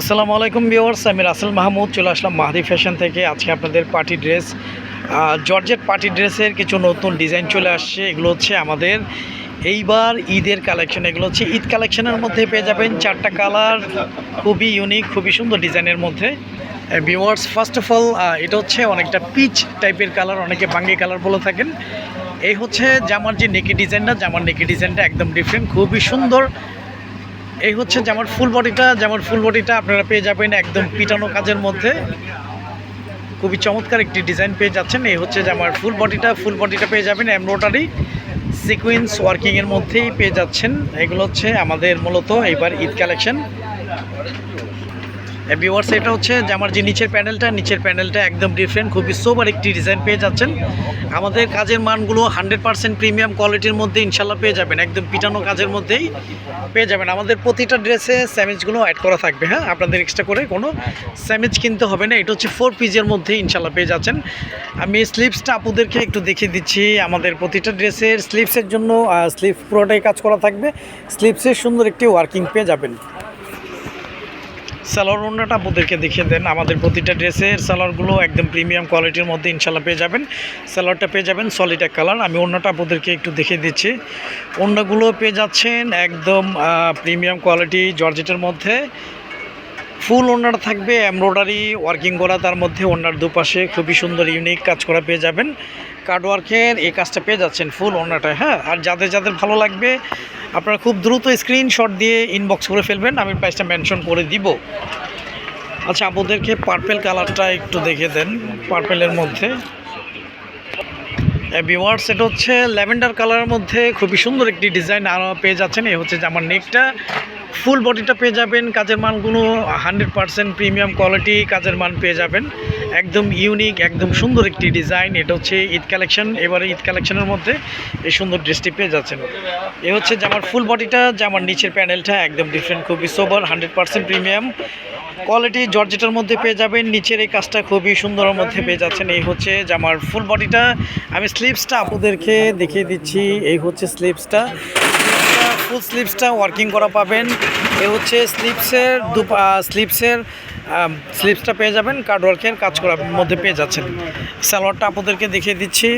আসসালামু আলাইকুম ভিউয়ার্স, আমি রাসেল মাহমুদ, চলে আসলাম মাহাদি ফ্যাশন থেকে। আজকে আপনাদের পার্টি ড্রেস জর্জেট পার্টি ড্রেসের কিছু নতুন ডিজাইন চলে আসছে। এগুলো হচ্ছে আমাদের এইবার ঈদের কালেকশন। এগুলো হচ্ছে ঈদ কালেকশনের মধ্যে পেয়ে যাবেন চারটা কালার, খুবই ইউনিক খুবই সুন্দর ডিজাইনের মধ্যে। ভিউয়ার্স ফার্স্ট অফ অল এটা হচ্ছে অনেকটা পিচ টাইপের কালার, অনেকে বাঙ্গি কালার বলে থাকেন। এই হচ্ছে জামার যে নেকি ডিজাইনটা জামার নেকি ডিজাইনটা একদম ডিফারেন্ট খুবই সুন্দর। এই হচ্ছে যেমন ফুল বডিটা যেমন ফুল বডিটা আপনারা পেয়ে যাবেন একদম পিটানো কাজের মধ্যে। খুবই চমৎকার একটি ডিজাইন পেয়ে যাচ্ছেন। এই হচ্ছে যে আমার ফুল বডিটা ফুল বডিটা পেয়ে যাবেন এমব্রয়ডারি সিকুয়েন্স ওয়ার্কিংয়ের মধ্যেই পেয়ে যাচ্ছেন। এগুলো হচ্ছে আমাদের মূলত এইবার ঈদ কালেকশন ভিউয়ার্স এটা হচ্ছে যে আমার যে নিচের প্যানেলটা নিচের প্যানেলটা একদম ডিফারেন্ট খুবই সোবার একটি ডিজাইন পেয়ে যাচ্ছেন। আমাদের কাজের মানগুলো হান্ড্রেড পার্সেন্ট প্রিমিয়াম কোয়ালিটির মধ্যে ইনশাল্লাহ পেয়ে যাবেন, একদম পিটানো কাজের মধ্যেই পেয়ে যাবেন। আমাদের প্রতিটা ড্রেসে স্যামেজগুলো অ্যাড করা থাকবে হ্যাঁ? আপনাদের এক্সট্রা করে কোনো স্যামেজ কিনতে হবে না, এটা হচ্ছে ফোর পিজের মধ্যে ইনশাল্লাহ পেয়ে যাচ্ছেন। আমি স্লিপসটা আপুদেরকে একটু দেখিয়ে দিচ্ছি, আমাদের প্রতিটা ড্রেসের স্লিপসের জন্য স্লিপ পুরোটাই কাজ করা থাকবে। স্লিপসের সুন্দর একটি ওয়ার্কিং পেয়ে যাবেন। সালোয়ার ওড়নাটা আপনাদেরকে দেখিয়ে দেন। আমাদের প্রতিটা ড্রেসের সালোয়ারগুলো একদম প্রিমিয়াম কোয়ালিটির মধ্যে ইনশাল্লাহ পেয়ে যাবেন। সালোয়ারটা পেয়ে যাবেন সলিড এক কালার আমি ওড়নাটা আপনাদেরকে একটু দেখিয়ে দিচ্ছি। ওড়নাগুলো পেয়ে যাচ্ছেন একদম প্রিমিয়াম কোয়ালিটি জর্জেটের মধ্যে। ফুল ওনার থাকবে, এমব্রয়ডারি ওয়ার্কিং করা, তার মধ্যে ওনার দুপাশে খুবই সুন্দর ইউনিক কাজ করা পেয়ে যাবেন। কার্ড ওয়ার্কের এই কাজটা পেয়ে যাচ্ছেন ফুল ওনাটা হ্যাঁ? আর যাদের যাদের ভালো লাগবে, আপনারা খুব দ্রুত স্ক্রিনশট দিয়ে ইনবক্স করে ফেলবেন, আমি প্রাইসটা মেনশন করে দিব। আচ্ছা আপনাদেরকে পার্পেল কালারটা একটু দেখে দেন পার্পেলের মধ্যে। ভিওয়ার্স এটা হচ্ছে ল্যাভেন্ডার কালারের মধ্যে খুবই সুন্দর একটি ডিজাইন আরও পেয়ে যাচ্ছেন, এই হচ্ছে যে আমার নেকটা ফুল বডিটা পেয়ে যাবেন, কাজের মানগুলো হান্ড্রেড পারসেন্ট প্রিমিয়াম কোয়ালিটি কাজের মান পেয়ে যাবেন। একদম ইউনিক, একদম সুন্দর একটি ডিজাইন, এটা হচ্ছে ঈদ কালেকশন, এবারে ঈদ কালেকশনের মধ্যে এই সুন্দর ড্রেসটি পেয়ে যাচ্ছেন। এ হচ্ছে যে আমার ফুল বডিটা, যে আমার নিচের প্যানেলটা একদম ডিফারেন্ট খুবই sober hundred percent premium. Quality জর্জেটের মধ্যে পেয়ে যাবেন, নিচের এই কাজটা খুবই সুন্দরের মধ্যে পেয়ে যাচ্ছেন। এই হচ্ছে যে আমার ফুল বডিটা। আমি স্লিপসটা আপনাদেরকে দেখিয়ে দিচ্ছি, এই হচ্ছে স্লিপসটা ফুল স্লিপসটা ওয়ার্কিং করা পাবেন। এ হচ্ছে স্লিপসের দু স্লিপসের স্লিপসটা পেয়ে যাবেন কার্ড ওয়ার্কের কাজ করার মধ্যে পেয়ে যাচ্ছেন। সালোয়ারটা আপনাদেরকে দেখিয়ে দিচ্ছি।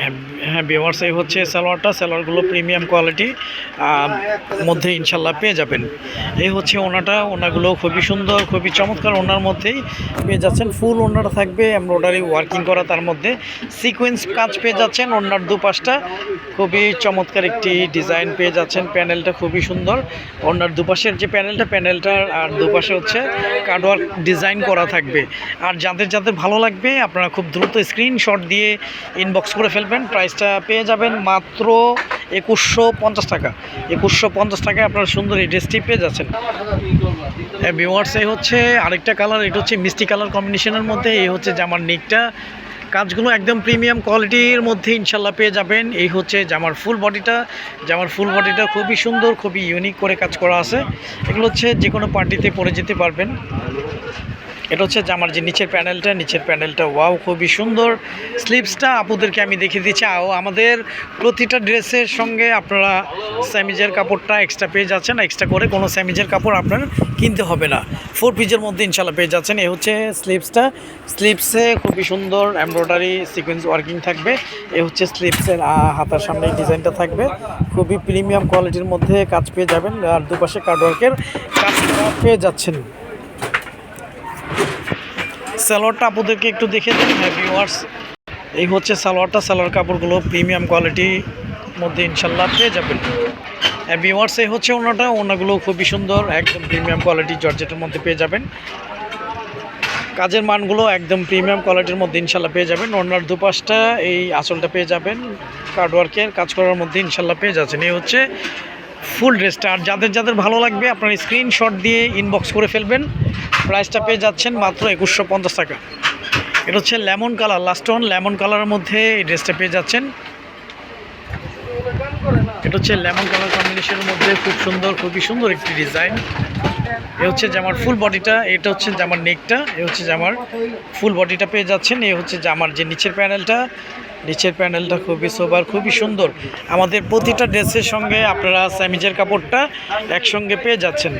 হ্যাঁ, হ্যাঁ বিওয়ার্স এই হচ্ছে সালোয়ারটা সালোয়ারগুলো প্রিমিয়াম কোয়ালিটি মধ্যে ইনশাল্লাহ পেয়ে যাবেন। এই হচ্ছে ওনাটা ওনাগুলো খুবই সুন্দর খুবই চমৎকার ওনার মধ্যেই পেয়ে যাচ্ছেন। ফুল ওনাটা থাকবে এমব্রয়ডারি ওয়ার্কিং করা তার মধ্যে। সিকোয়েন্স কাজ পেয়ে যাচ্ছেন ওনার দুপাশটা। খুবই চমৎকার একটি ডিজাইন পেয়ে যাচ্ছেন। প্যানেলটা খুবই সুন্দর। ওনার দুপাশের যে প্যানেলটা প্যানেলটার আর দুপাশে হচ্ছে কার্ডওয়ার্ক ডিজাইন করা থাকবে। আর যাদের যাদের ভালো লাগবে, আপনারা খুব দ্রুত স্ক্রিনশট দিয়ে ইনবক্স করে ফেলবেন। প্রাইসটা পেয়ে যাবেন মাত্র একুশশো পঞ্চাশ টাকা। একুশশো পঞ্চাশ টাকায় আপনারা সুন্দর এই ড্রেসটি পেয়ে যাচ্ছেন। হ্যাঁ ভিওয়ার্স এই হচ্ছে আরেকটা কালার এটা হচ্ছে মিষ্টি কালার কম্বিনেশনের মধ্যে, এই হচ্ছে জামার নিকটা কাজগুলো একদম প্রিমিয়াম কোয়ালিটির মধ্যে ইনশাল্লাহ পেয়ে যাবেন। এই হচ্ছে জামার ফুল বডিটা। জামার ফুল বডিটা খুবই সুন্দর, খুবই ইউনিক করে কাজ করা আছে। এগুলো হচ্ছে যে কোনো পার্টিতে পরে যেতে পারবেন। এটা হচ্ছে জামার যে নিচের প্যানেলটা নিচের প্যানেলটা, ওয়াও, খুবই সুন্দর। স্লিপসটা আপুদেরকে আমি দেখিয়ে দিচ্ছি। আও আমাদের প্রতিটা ড্রেসের সঙ্গে আপনারা স্যামিজের কাপড়টা এক্সট্রা পেয়ে যাচ্ছেন। এক্সট্রা করে কোনো স্যামিজের কাপড় আপনার কিনতে হবে না। ফোর পিজের মধ্যে ইনশাল্লাহ পেয়ে যাচ্ছেন। এ হচ্ছে স্লিপসটা। স্লিপসে খুবই সুন্দর এমব্রয়ডারি সিকোয়েন্স ওয়ার্কিং থাকবে। এ হচ্ছে স্লিপসের হাতার সামনে ডিজাইনটা থাকবে। খুবই প্রিমিয়াম কোয়ালিটির মধ্যে কাজ পেয়ে যাবেন। আর দুপাশে কার্ডওয়ার্কের কাজ পেয়ে যাচ্ছেন। সালোয়ারটা আপনাদেরকে একটু দেখে দিন হ্যাঁ ভিউয়ার্স এই হচ্ছে সালোয়ারটা, সালোয়ার কাপড়গুলো প্রিমিয়াম কোয়ালিটির মধ্যে ইনশাল্লাহ পেয়ে যাবেন। হ্যাঁ ভিউয়ার্স এই হচ্ছে ওনাটা, ওনাগুলো খুবই সুন্দর, একদম প্রিমিয়াম কোয়ালিটি জর্জেটের মধ্যে পেয়ে যাবেন। কাজের মানগুলো একদম প্রিমিয়াম কোয়ালিটির মধ্যে ইনশাল্লাহ পেয়ে যাবেন। ওনার দুপাশটা, এই আঁচলটা পেয়ে যাবেন। কার্ডওয়ার্কের কাজ করার মধ্যে ইনশাল্লাহ পেয়ে যাচ্ছেন। এই হচ্ছে ফুল ড্রেসটা আর যাদের যাদের ভালো লাগবে, আপনারা স্ক্রিনশট দিয়ে ইনবক্স করে ফেলবেন। প্রাইসটা পেয়ে যাচ্ছেন মাত্র একুশশো পঞ্চাশ টাকা। এটা হচ্ছে lemon colour last one lemon কালারের মধ্যে এই ড্রেসটা পেয়ে যাচ্ছেন। এটা হচ্ছে লেমন কালার কম্বিনেশনের মধ্যে খুব সুন্দর, খুবই সুন্দর একটি ডিজাইন এ হচ্ছে জামার ফুল বডিটা এটা হচ্ছে জামার নেকটা এ হচ্ছে জামার ফুল বডিটা পেয়ে যাচ্ছেন। এ হচ্ছে জামার যে নিচের প্যানেলটা নিচের প্যানেলটা খুবই সোবার খুবই সুন্দর। আমাদের প্রতিটা ড্রেসের সঙ্গে আপনারা স্যামিজের কাপড়টা একসঙ্গে পেয়ে যাচ্ছেন।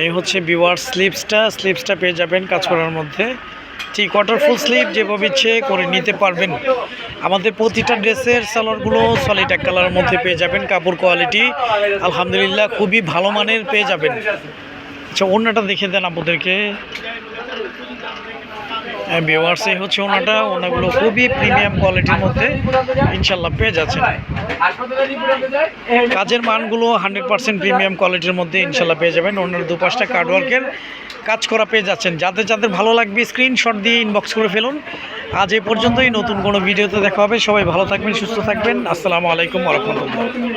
এই হচ্ছে বিওয়ার স্লিপসটা স্লিপসটা পেয়ে যাবেন কাজ করার মধ্যে ঠিক ওয়াটারফুল স্লিপ যেভাবে ইচ্ছে করে নিতে পারবেন। আমাদের প্রতিটা ড্রেসের সালোয়ারগুলো সলিড এক কালারের মধ্যে পেয়ে যাবেন, কাপড় কোয়ালিটি আলহামদুলিল্লাহ খুবই ভালো মানের পেয়ে যাবেন। আচ্ছা অন্যটা দেখে দেন আপনাদেরকে। ভিওয়ার্স এই হচ্ছে ওনাটা ওনাগুলো খুবই প্রিমিয়াম কোয়ালিটির মধ্যে ইনশাল্লাহ পেয়ে যাচ্ছেন। কাজের মানগুলো হান্ড্রেড পার্সেন্ট প্রিমিয়াম কোয়ালিটির মধ্যে ইনশাল্লাহ পেয়ে যাবেন। অন্যান্য দুপাশটা কার্ডওয়ার্কের কাজ করা পেয়ে যাচ্ছেন। যাদের যাদের ভালো লাগবে স্ক্রিনশট দিয়ে ইনবক্স করে ফেলুন। আজ এ পর্যন্তই, নতুন কোনো ভিডিওতে দেখা হবে। সবাই ভালো থাকবেন, সুস্থ থাকবেন। আসসালামু আলাইকুম রহমতুল্লাহ।